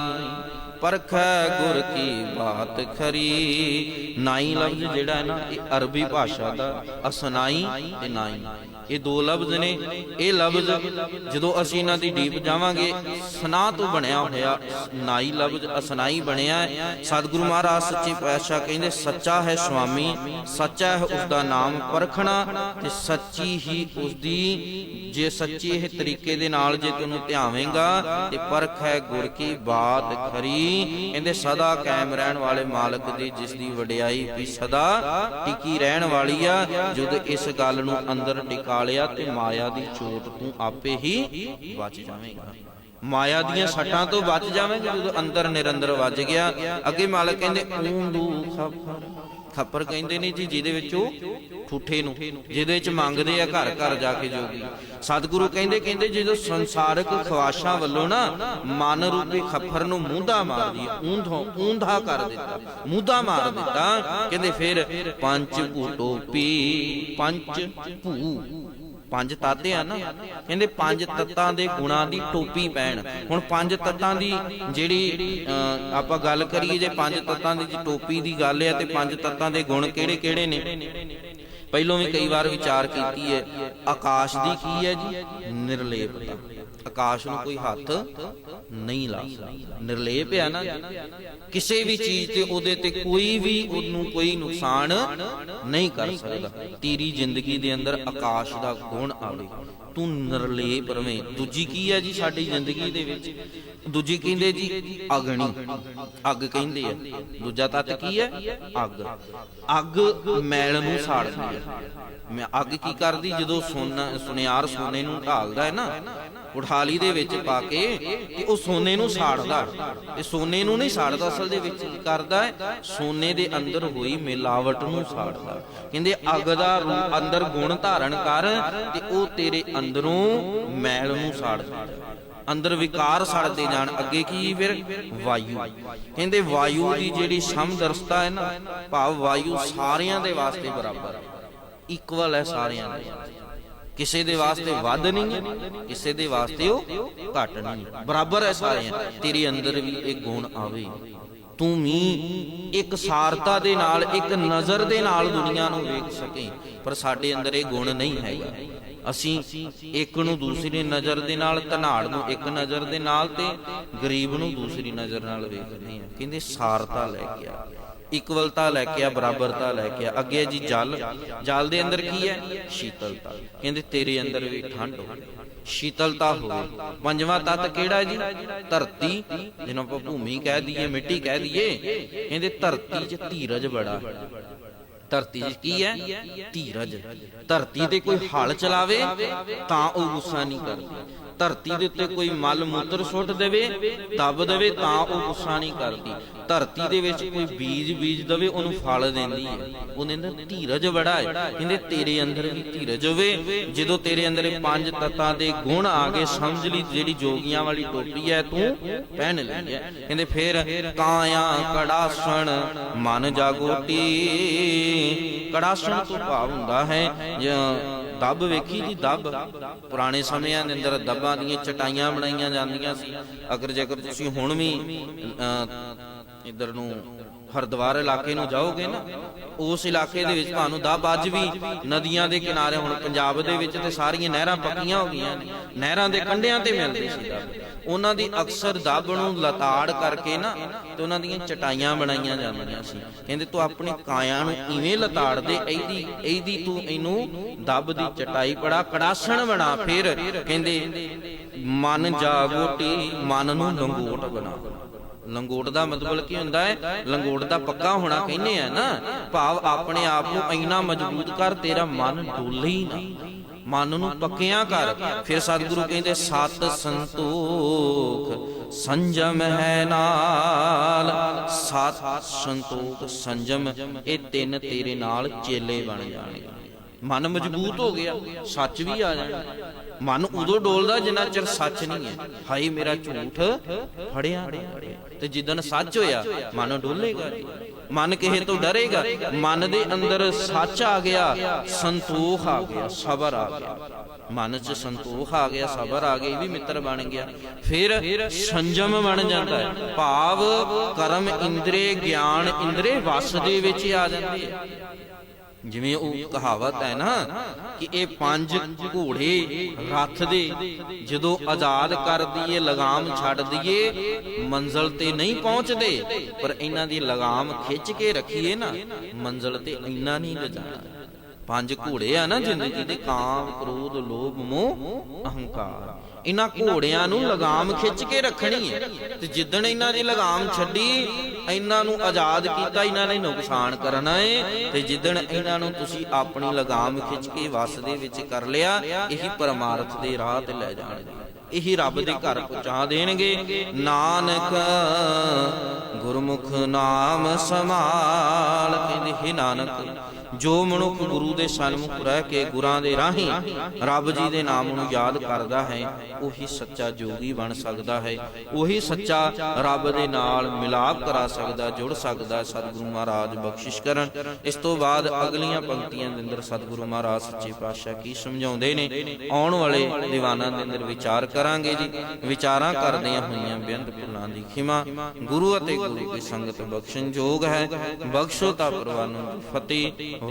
ਪਰਖੈ ਗੁਰ ਕੀ ਬਾਤ ਖਰੀ। ਨਾਈ ਲਫ਼ਜ਼ ਜਿਹੜਾ ਹੈ ਨਾ, ਇਹ ਅਰਬੀ ਭਾਸ਼ਾ ਦਾ ਅਸਨਾਈ ਤੇ ਨਾਈ। ਇਹ ਦੋ ਲਫ਼ਜ਼ ਨੇ। ਇਹ ਲਫ਼ਜ਼ ਜਦੋਂ ਅਸੀਂ ਇਹਨਾਂ ਦੀ ਡੀਪ ਜਾਵਾਂਗੇ ਸਨਾ ਤੋਂ ਬਣਿਆ ਹੋਇਆ ਨਾਈ ਲਫ਼ਜ਼, ਅਸਨਾਈ ਬਣਿਆ ਸਤਿਗੁਰੂ ਮਹਾਰਾਜ ਸੱਚੇ ਪਾਤਸ਼ਾਹ ਕਹਿੰਦੇ, ਸੱਚਾ ਹੈ ਸੁਆਮੀ, ਸੱਚਾ ਹੈ ਉਸ ਦਾ ਨਾਮ ਪਰਖਣਾ ਤੇ ਸੱਚੀ ਹੀ ਉਸ ਦੀ ਜੇ ਸੱਚੇ ਇਹ ਤਰੀਕੇ ਦੇ ਨਾਲ ਜੇ ਤੈਨੂੰ ਧਿਆਵੇਂਗਾ ਤੇ ਪਰਖ ਹੈ ਗੁਰ ਕੀ ਬਾਤ ਖਰੀ। ਕਹਿੰਦੇ, ਸਦਾ ਕਾਇਮ ਰਹਿਣ ਵਾਲੇ ਮਾਲਕ ਦੀ, ਜਿਸ ਦੀ ਵਡਿਆਈ ਵੀ ਸਦਾ ਟਿਕੀ ਰਹਿਣ ਵਾਲੀ ਆ, ਜਦ ਇਸ ਗੱਲ ਨੂੰ ਅੰਦਰ ਟਿਕਾ ਖਾ ਤੇ ਮਾਇਆ ਦੀ ਚੋਟ ਤੂੰ ਆਪੇ ਹੀ ਬਚ ਜਾਵੇਂਗਾ। ਮਾਇਆ ਦੀਆਂ ਸੱਟਾਂ ਤੋਂ ਬਚ ਜਾਵੇਂਗਾ ਜਦੋਂ ਅੰਦਰ ਨਿਰੰਦਰ ਵੱਜ ਗਿਆ। ਅੱਗੇ ਮਾਲਕ ਕਹਿੰਦੇ ਊਂਦੂ ਖੱਪਰ। ਖੱਪਰ ਕਹਿੰਦੇ ਨੇ ਜੀ, ਜਿਹਦੇ ਵਿੱਚ ਉਹ ਠੂਠੇ ਨੂੰ, ਜਿਹਦੇ ਵਿੱਚ ਮੰਗਦੇ ਆ ਘਰ ਘਰ ਜਾ ਕੇ ਜੋਗੀ। ਸਤਿਗੁਰੂ ਕਹਿੰਦੇ ਕਹਿੰਦੇ ਜਦੋਂ ਸੰਸਾਰਕ ਖਵਾਸ਼ਾਂ ਵੱਲੋਂ ਨਾ ਮਨ ਰੂਪੀ ਖੱਪਰ ਨੂੰ ਮੂੰਦਾ ਮਾਰ ਦਿਆ ਊਂਧੋਂ ਊਂਧਾ ਕਰ ਦਿੱਤਾ ਮੂੰਦਾ ਮਾਰ ਦਿੱਤਾ, ਕਹਿੰਦੇ ਫਿਰ ਪੰਜ ਭੂ ਟੋਪੀ ਪੰਜ ਭੂ ਪੰਜ ਤਾਤੇ ਆ ਨਾ, ਕਹਿੰਦੇ ਪੰਜ ਤੱਤਾਂ ਦੇ ਗੁਣਾਂ ਦੀ ਟੋਪੀ ਪਹਿਨ ਹੁਣ ਪੰਜ ਤੱਤਾਂ ਦੀ ਜਿਹੜੀ ਆਪਾਂ ਗੱਲ ਕਰੀਏ ਜੇ ਪੰਜ ਤੱਤਾਂ ਦੀ ਟੋਪੀ ਦੀ ਗੱਲ ਹੈ ਤੇ ਪੰਜ ਤੱਤਾਂ ਦੇ ਗੁਣ ਕਿਹੜੇ ਕਿਹੜੇ ਨੇ? ਪਹਿਲੋਂ ਵੀ ਕਈ ਵਾਰ ਵਿਚਾਰ ਕੀਤੀ ਹੈ, ਆਕਾਸ਼ ਦੀ ਕੀ ਹੈ ਜੀ? ਨਿਰਲੇਪਤਾ। ਆਕਾਸ਼ ਨੂੰ ਕੋਈ ਹੱਥ ਨਹੀਂ ਲਾ ਸਕਦਾ। ਨਿਰਲੇਪ ਹੈ ਨਾ ਕਿਸੇ ਵੀ ਚੀਜ਼ ਤੇ ਉਹਦੇ ਤੇ ਕੋਈ ਵੀ ਉਹਨੂੰ ਕੋਈ ਨੁਕਸਾਨ ਨਹੀਂ ਕਰ ਸਕਦਾ। ਤੇਰੀ ਜ਼ਿੰਦਗੀ ਦੇ ਅੰਦਰ ਆਕਾਸ਼ ਦਾ ਗੁਣ ਆਵੇ। ਤੂੰ ਨਿਰਲੇਪ ਰਵੇਂ। ਦੂਜੀ ਕੀ ਹੈ ਜੀ ਸਾਡੀ ਜ਼ਿੰਦਗੀ ਦੇ ਵਿੱਚ? ਦੂਜੀ ਕਹਿੰਦੇ ਜੀ ਅਗਣੀ। ਅੱਗ ਕਹਿੰਦੇ ਆ। ਦੂਜਾ ਤੱਤ ਕੀ ਹੈ? ਅੱਗ। ਅੱਗ ਮੈਲ ਨੂੰ ਸਾੜਦੀ ਹੈ। ਮੈਂ ਅੱਗ ਕੀ ਕਰਦੀ? ਜਦੋਂ ਸੋਨਾ ਸੁਨਿਆਰ ਸੋਨੇ ਨੂੰ ਢਾਲਦਾ ਹੈ ਨਾ ਉਠਾਲੀ ਦੇ ਵਿੱਚ ਪਾ ਕੇ ਤੇ ਉਹ ਸੋਨੇ ਨੂੰ ਸਾੜਦਾ। ਤੇ ਸੋਨੇ ਨੂੰ ਨਹੀਂ ਸਾੜਦਾ ਅਸਲ ਦੇ ਵਿੱਚ ਕਰਦਾ ਹੈ? ਸੋਨੇ ਦੇ ਅੰਦਰ ਹੋਈ ਮਿਲਾਵਟ ਨੂੰ ਸਾੜਦਾ। ਕਹਿੰਦੇ, ਅੱਗ ਦਾ ਅੰਦਰ ਗੁਣ ਧਾਰਨ ਕਰ ਤੇ ਉਹ ਤੇਰੇ ਅੰਦਰੋਂ ਮੈਲ ਨੂੰ ਸਾੜ ਅੰਦਰ ਵਿਕਾਰ ਸੜਦੇ ਜਾਣ। ਅੱਗੇ ਕੀ ਫਿਰ? ਵਾਯੂ। ਕਹਿੰਦੇ, ਵਾਯੂ ਦੀ ਜਿਹੜੀ ਸਮਦਰਸਤਾ ਹੈ ਨਾ, ਭਾਵ ਵਾਯੂ ਸਾਰਿਆਂ ਦੇ ਵਾਸਤੇ ਬਰਾਬਰ ਹੈ। ਇਕੁਅਲ ਹੈ ਸਾਰਿਆਂ ਦੇ ਕਿਸੇ ਦੇ ਵਾਸਤੇ ਵੱਧ ਨਹੀਂ ਹੈ ਕਿਸੇ ਦੇ ਵਾਸਤੇ ਉਹ ਘੱਟ ਨਹੀਂ। ਬਰਾਬਰ ਹੈ ਸਾਰਿਆਂ ਤੇਰੇ ਅੰਦਰ ਵੀ ਇਹ ਗੁਣ ਆਵੇ। ਤੂੰ ਵੀ ਇੱਕ ਸਾਰਤਾ ਦੇ ਨਾਲ, ਇੱਕ ਨਜ਼ਰ ਦੇ ਨਾਲ ਦੁਨੀਆ ਨੂੰ ਵੇਖ ਸਕੇ। ਪਰ ਸਾਡੇ ਅੰਦਰ ਇਹ ਗੁਣ ਨਹੀਂ ਹੈਗਾ। ਅਸੀਂ ਇੱਕ ਨੂੰ ਦੂਸਰੀ ਨਜ਼ਰ ਦੇ ਨਾਲ, ਧਨਾੜ ਨੂੰ ਇੱਕ ਨਜ਼ਰ ਦੇ ਨਾਲ ਤੇ ਗਰੀਬ ਨੂੰ ਦੂਸਰੀ ਨਜ਼ਰ ਨਾਲ ਵੇਖਦੇ ਹਾਂ। ਕਹਿੰਦੇ ਸਾਰਤਾ ਲੈ ਕੇ ਆ। ਇਕਵਲਤਾ ਲੈ ਕੇ ਆ, ਬਰਾਬਰਤਾ ਲੈ ਕੇ ਆ। ਅੱਗੇ ਜੀ ਜਲ ਜਲ ਦੇ ਅੰਦਰ ਕੀ ਹੈ? ਸ਼ੀਤਲਤਾ। ਕਹਿੰਦੇ ਤੇਰੇ ਅੰਦਰ ਵੀ ਠੰਡ ਹੋਵੇ ਸ਼ੀਤਲਤਾ ਹੋਵੇ ਪੰਜਵਾਂ ਤੱਤ ਕਿਹੜਾ ਜੀ? ਧਰਤੀ। ਜਿਹਨੂੰ ਆਪਾਂ ਭੂਮੀ ਕਹਿ ਦਈਏ, ਮਿੱਟੀ ਕਹਿ ਦਈਏ। ਕਹਿੰਦੇ ਧਰਤੀ 'ਚ ਧੀਰਜ ਬੜਾ। ਧਰਤੀ 'ਚ ਕੀ ਹੈ? ਧੀਰਜ। ਧਰਤੀ ਤੇ ਕੋਈ ਹਲ ਚਲਾਵੇ, ਤਾਂ ਉਹ ਗੁੱਸਾ ਨਹੀਂ ਕਰਦਾ। ਧਰਤੀ ਦੇ ਉੱਤੇ ਕੋਈ ਮਲ ਮੂਤਰ ਸੁੱਟ ਦੇਵੇ, ਦੱਬ ਦੇਵੇ ਤਾਂ ਉਹ ਗੁੱਸਾ ਨਹੀਂ ਕਰਦੀ। ਧਰਤੀ ਦੇ ਵਿੱਚ ਕੋਈ ਬੀਜ ਬੀਜ ਦੇਵੇ, ਉਹਨੂੰ ਫਲ ਦਿੰਦੀ ਹੈ। ਉਹਦੇ ਅੰਦਰ ਧੀਰਜ ਬੜਾ ਹੈ। ਕਹਿੰਦੇ, ਤੇਰੇ ਅੰਦਰ ਵੀ ਧੀਰਜ ਹੋਵੇ। ਜਦੋਂ ਤੇਰੇ ਅੰਦਰ ਇਹ ਪੰਜ ਤੱਤਾਂ ਦੇ ਗੁਣ ਆ ਗਏ, ਸਮਝ ਲਈ ਜਿਹੜੀ ਜੋਗੀਆਂ ਵਾਲੀ ਟੋਪੀ ਹੈ, ਤੂੰ ਪਹਿਨ ਲਈ ਹੈ। ਕਹਿੰਦੇ, ਫੇਰ ਕਾਇਆ ਕੜਾਸਣ, ਮਨ ਜਾਗੋਟੀ ਕੜਾਸਣ ਤੋਂ ਭਾਵ ਹੁੰਦਾ ਹੈ, ਜ- ਦੱਬ ਵੇਖੀ ਜੀ ਦੱਬ। ਪੁਰਾਣੇ ਸਮਿਆਂ ਦੇ ਅੰਦਰ ਦੱਬਾਂ ਦੀਆਂ ਚਟਾਈਆਂ ਬਣਾਈਆਂ ਜਾਂਦੀਆਂ ਸੀ। ਅਗਰ ਜੇਕਰ ਤੁਸੀਂ ਹੁਣ ਵੀ ਅਹ, ਇੱਧਰ ਨੂੰ ਹਰਦੁਆਰ ਇਲਾਕੇ ਨੂੰ ਜਾਓਗੇ ਨਾ, ਉਸ ਇਲਾਕੇ ਦੇ ਵਿੱਚ ਤੁਹਾਨੂੰ ਦੱਬ ਅੱਜ ਵੀ ਨਦੀਆਂ ਦੇ ਕਿਨਾਰੇ ਹੁਣ ਪੰਜਾਬ ਦੇ ਵਿੱਚ ਤੇ ਸਾਰੀਆਂ ਨਹਿਰਾਂ ਪੱਕੀਆਂ ਹੋ ਗਈਆਂ ਨੇ। ਨਹਿਰਾਂ ਦੇ ਕੰਢਿਆਂ ਤੇ ਮਿਲਦੀ ਸੀ ਦੱਬ। ਉਹਨਾਂ ਦੀ ਅਕਸਰ ਦੱਬ ਨੂੰ ਲਤਾੜ ਕਰਕੇ ਨਾ ਤੇ ਉਹਨਾਂ ਦੀਆਂ ਚਟਾਈਆਂ ਬਣਾਈਆਂ ਜਾਂਦੀਆਂ ਸੀ। ਕਹਿੰਦੇ ਤੂੰ ਆਪਣੀ ਕਾਇਆ ਨੂੰ ਇਵੇਂ ਲਤਾੜ ਦੇ, ਇਹਦੀ ਇਹਦੀ ਤੂੰ ਇਹਨੂੰ ਦੱਬ ਦੀ ਚਟਾਈ ਪੜਾ, ਕੜਾਸਣ ਬਣਾ ਫਿਰ। ਕਹਿੰਦੇ ਮਨ ਜਾਗੋਟੀ ਮਨ ਨੂੰ ਲੰਗੋਟ ਬਣਾ। ਲੰਗੋਟ ਦਾ ਮਤਲਬ ਕੀ ਹੁੰਦਾ ਹੈ? ਲੰਗੋਟ ਦਾ ਪੱਕਾ ਹੋਣਾ ਕਹਿੰਦੇ ਆ ਨਾ। ਭਾਵ ਆਪਣੇ ਆਪ ਨੂੰ ਇੰਨਾ ਮਜ਼ਬੂਤ ਕਰ, ਤੇਰਾ ਮਨ ਡੋਲੇ ਹੀ ਨਾ। ਮਨ ਨੂੰ ਪੱਕਿਆਂ ਕਰ। ਫਿਰ ਸਤਿਗੁਰੂ ਕਹਿੰਦੇ, ਸਤ ਸੰਤੋਖ, ਸੰਜਮ ਹੈ ਨਾਲ। ਸਤ ਸੰਤੋਖ, ਸੰਜਮ, ਇਹ ਤਿੰਨ ਤੇਰੇ ਨਾਲ ਚੇਲੇ ਬਣ ਜਾਣਗੇ ਮਨ ਮਜ਼ਬੂਤ ਹੋ ਗਿਆ, ਸੱਚ ਵੀ ਆ ਜਾਣਾ। ਮਨ ਉਦੋਂ ਡੋਲਦਾ ਜਿੰਨਾ ਚਿਰ ਸੱਚ ਨਹੀਂ ਹੈ। ਹਾਈ ਮੇਰਾ ਝੂਠ ਫੜਿਆ। ਨਹੀਂ ਤੇ ਜਿੱਦਨ ਸੱਚ ਹੋਇਆ ਮਨ ਡੋਲੇਗਾ ਮਨ ਕਿਸੇ ਤੋਂ ਡਰੇਗਾ ਮਨ ਦੇ ਅੰਦਰ ਸੱਚ ਆ ਗਿਆ ਸੰਤੋਖ ਆ ਗਿਆ ਸਬਰ ਆ ਗਿਆ। ਮਨ 'ਚ ਸੰਤੋਖ ਆ ਗਿਆ ਸਬਰ ਆ ਗਿਆ ਇਹ ਵੀ ਮਿੱਤਰ ਬਣ ਗਿਆ। ਫਿਰ ਸੰਜਮ ਬਣ ਜਾਂਦਾ ਹੈ। ਭਾਵ ਕਰਮ ਇੰਦਰੀ ਗਿਆਨ ਇੰਦਰੀ ਵਸ ਦੇ ਵਿੱਚ ਆ ਜਾਂਦੇ ਆ ਜਿਵੇਂ ਉਹ ਕਹਾਵਤ ਹੈ ਨਾ ਕਿ ਇਹ ਪੰਜ ਘੋੜੇ ਰੱਥ ਦੇ ਜਦੋਂ ਆਜ਼ਾਦ ਕਰ ਦਈਏ, ਲਗਾਮ ਛੱਡ ਦਈਏ, ਮੰਜ਼ਲ ਤੇ ਨਹੀਂ ਪਹੁੰਚਦੇ, ਪਰ ਇਹਨਾਂ ਦੀ ਲਗਾਮ ਖਿੱਚ ਕੇ ਰੱਖੀਏ ਨਾ, ਮੰਜ਼ਲ ਤੇ ਇੰਨਾ ਨਹੀਂ ਲਿਜਾਣਾ। ਪੰਜ ਘੋੜੇ ਆ ਨਾ ਜ਼ਿੰਦਗੀ ਦੇ ਕਾਮ, ਕ੍ਰੋਧ, ਲੋਭ, ਮੋਹ, ਅਹੰਕਾਰ ਇਹਨਾਂ ਘੋੜਿਆਂ ਨੂੰ ਲਗਾਮ ਖਿੱਚ ਕੇ ਰੱਖਣੀ ਹੈ। ਤੇ ਜਿੱਦਣ ਇਹਨਾਂ ਦੀ ਲਗਾਮ ਛੱਡੀ ਇਹਨਾਂ ਨੂੰ ਆਜ਼ਾਦ ਕੀਤਾ ਇਹਨਾਂ ਨੇ ਨੁਕਸਾਨ ਕਰਨਾ ਏ ਤੇ ਜਿੱਦਣ ਇਹਨਾਂ ਨੂੰ ਤੁਸੀਂ ਆਪਣੀ ਲਗਾਮ ਖਿੱਚ ਕੇ ਵਸ ਦੇ ਵਿੱਚ ਕਰ ਲਿਆ ਇਹੀ ਪਰਮਾਰਥ ਦੇ ਰਾਹ ਤੇ ਲੈ ਜਾਣਗੇ। ਇਹੀ ਰੱਬ ਦੇ ਘਰ ਪਹੁੰਚਾ ਦੇਣਗੇ। ਨਾਨਕ ਗੁਰਮੁਖ ਨਾਮ ਸਮਾਲ ਕਹਿੰਦੇ ਹੈ ਨਾਨਕ। ਜੋ ਮਨੁੱਖ ਗੁਰੂ ਦੇ ਸਨਮੁਖ ਰਹਿ ਕੇ ਗੁਰਾਂ ਦੇ ਰਾਹੀਂ ਰੱਬ ਜੀ ਦੇ ਨਾਮ ਨੂੰ ਯਾਦ ਕਰਦਾ ਹੈ, ਉਹੀ ਸੱਚਾ ਜੋਗੀ ਬਣ ਸਕਦਾ ਹੈ। ਉਹੀ ਸੱਚਾ ਰੱਬ ਦੇ ਨਾਲ ਮਿਲਾਪ ਕਰਾ ਸਕਦਾ, ਜੁੜ ਸਕਦਾ ਸਤਿਗੁਰੂ ਮਹਾਰਾਜ ਬਖਸ਼ਿਸ਼ ਕਰਨ। ਇਸ ਤੋਂ ਬਾਅਦ ਅਗਲੀਆਂ ਪੰਕਤੀਆਂ ਦੇ ਅੰਦਰ ਸਤਿਗੁਰੂ ਮਹਾਰਾਜ ਸੱਚੇ ਪਾਤਸ਼ਾਹ ਕੀ ਸਮਝਾਉਂਦੇ ਨੇ, ਆਉਣ ਵਾਲੇ ਦੀਵਾਨਾਂ ਦੇ ਅੰਦਰ ਵਿਚਾਰ ਕਰਾਂਗੇ ਜੀ। ਵਿਚਾਰਾਂ ਕਰਦਿਆਂ ਹੋਈਆਂ ਬੇਅੰਤ ਭੁੱਲਾਂ ਦੀ ਖਿਮਾ, ਗੁਰੂ ਅਤੇ ਗੁਰੂ ਦੀ ਸੰਗਤ ਬਖਸ਼ਣ ਯੋਗ ਹੈ। ਬਖਸ਼ੋ ਤਾ ਪਰਵਾਨੋ ਫਤਿਹ